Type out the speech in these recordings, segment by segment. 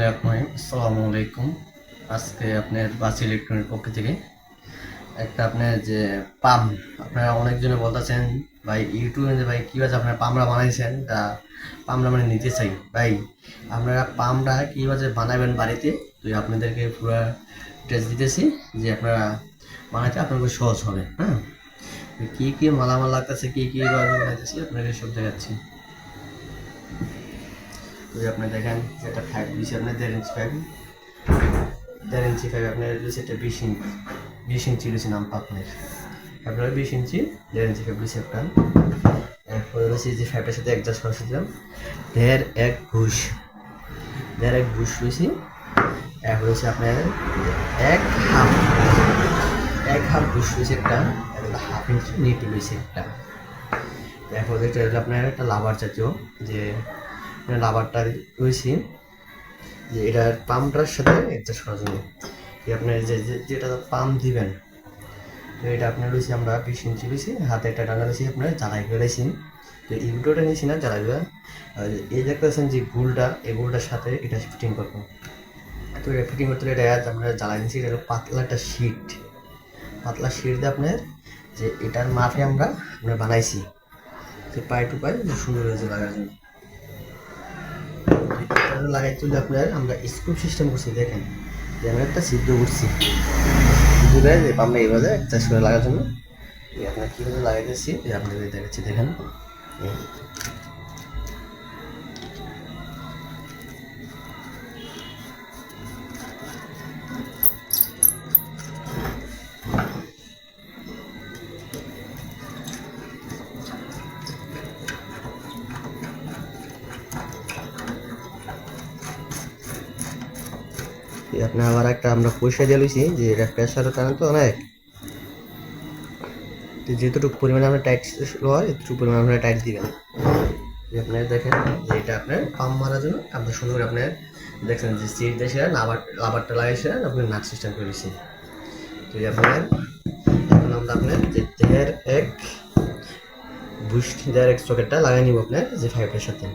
রহমান আসসালামু আলাইকুম। আজকে আপনার বাসি ইলেকট্রনিক পক্ষ থেকে একটা আপনার যে পাম, আপনারা অনেকজনে বলতেছেন, ভাই ইউটিউবে ভাই কীভাবে আপনারা পামরা বানাইছেন? তা পামরা মানে নিতে চাই। ভাই, আপনারা পামরা কীভাবে বানাবেন বাড়িতে? তো আপনাদেরকে পুরো টেস্ট দিতেছি যে আপনারা বানাইতে আপনাদের সহজ হবে হ্যাঁ? কী কী মালামাল লাগতেছে, কী কী বানাইতেছি আপনাকে সব দেখাচ্ছি। ওই আপনি দেখেন যেটা ফাইভ দিচ্ছে আপনার দেড় ইঞ্চি ফাইভ দেড় ইঞ্চি ফাইভ আপনার দিচ্ছে এটা বিশ ইঞ্চি বিশ ইঞ্চি দিচ্ছে নাম আপনার আপনার বিশ ইঞ্চি দেড় ইঞ্চি ফাইভ দিচ্ছে একটা এরপরে রয়েছে যে ফাইভটার সাথে অ্যাডজাস্ট করে দিলাম দেড় এক ঘুষ। দেড় এক ঘুষ রয়েছে। এরপর হচ্ছে আপনার এক হাফ এক হাফ ঘুষ রয়েছে একটা হাফ ইঞ্চি নিট রয়েছে একটা। এরপর হলো আপনার একটা লাভার জাতীয় যে লাভারটা রয়েছে, যে এটার পাম্পটার সাথে অ্যাডজাস্ট করার জন্য। আপনার যে যেটা পাম্প দিবেন, তো এটা আপনার রয়েছে আমরা বিশ ইঞ্চি রয়েছি, হাতে একটা ডানা রয়েছে আপনার জ্বালাই ফেলেছি। তো এই নিয়েছি না জ্বালাই আর এই দেখতেছেন যে গুলটা এই গুলটার সাথে এটা ফিটিং করব। তো এটা ফিটিং করতে এটা আমরা জ্বালাই নিয়েছি, এটা পাতলা একটা শিট পাতলা শিট দিয়ে আপনার যে এটার মাপে আমরা আমরা বানাইছি। যে পাই টু পাই সুন্দর হয়েছে লাগার জন্য। এটা লাগাই তুলে আপনার আমরা স্কুপ সিস্টেম করছি, দেখেন। যে আমরা একটা সিদ্ধ করছি। আমরা এইভাবে চাষ করে লাগার জন্য। আপনার কীভাবে লাগাইতেছি আপনাদের দেখাচ্ছি, দেখেন। আপনার আবার একটা আমরা পয়সা দিয়ে লইছি, যে এটা প্রেশারের কারণে তো অনেক। যেতটুকু পরিমাণে আমরা টাইট হয়, এতটুকু পরিমাণে আপনারা টাইট দিবেন। আপনার দেখেন, যে এটা আপনার পাম্প মারার জন্য আপনার সুন্দর করে আপনার দেখছেন যে সিট দেশে লাভার লাভারটা লাগাইছে, আপনার নাট সিস্টেম করে দিচ্ছি তো আপনার, এখন আমরা আপনার যে দেহের এক বুস্ট দেহের এক সকেটটা লাগাই নিব আপনার যে ফাইভের সাথে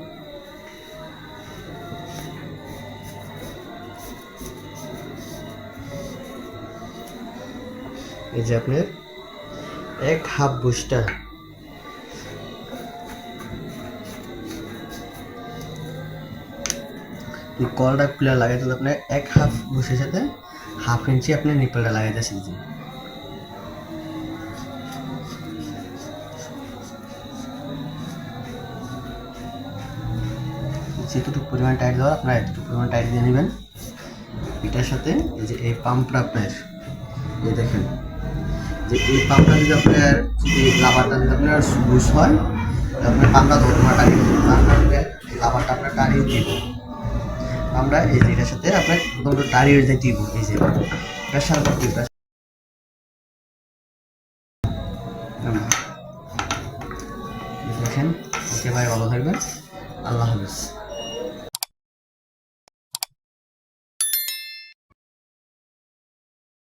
এই যে আপনার এক হাফ বুস্টার কলটা খুলে লাগাইতে আপনার এক হাফ বুসের সাথে হাফ ইঞ্চি আপনার নিপলটা লাগাইতে শিখছি যেতটুকু পরিমাণ টাইট দেওয়া, আপনার এতটুকু পরিমাণ টাইট দিয়ে নেবেন। এটার সাথে এই যে এই পাম্পটা আপনার, এই দেখেন। যে এই পাম্পটা যদি আপনার এই লাভারটা যদি আপনার লুজ হয় আপনার পাম্পটা ধর্মা টানিয়ে দেবে পাম্পটা এই লাভারটা আপনার টানিয়ে দিব। আমরা এই যে সাথে আপনার প্রথমত টানিয়ে যে দিব, এই যে প্রেশার করতে দেখেন ওকে ভাই ভালো থাকবেন। আল্লাহ হাফিজ।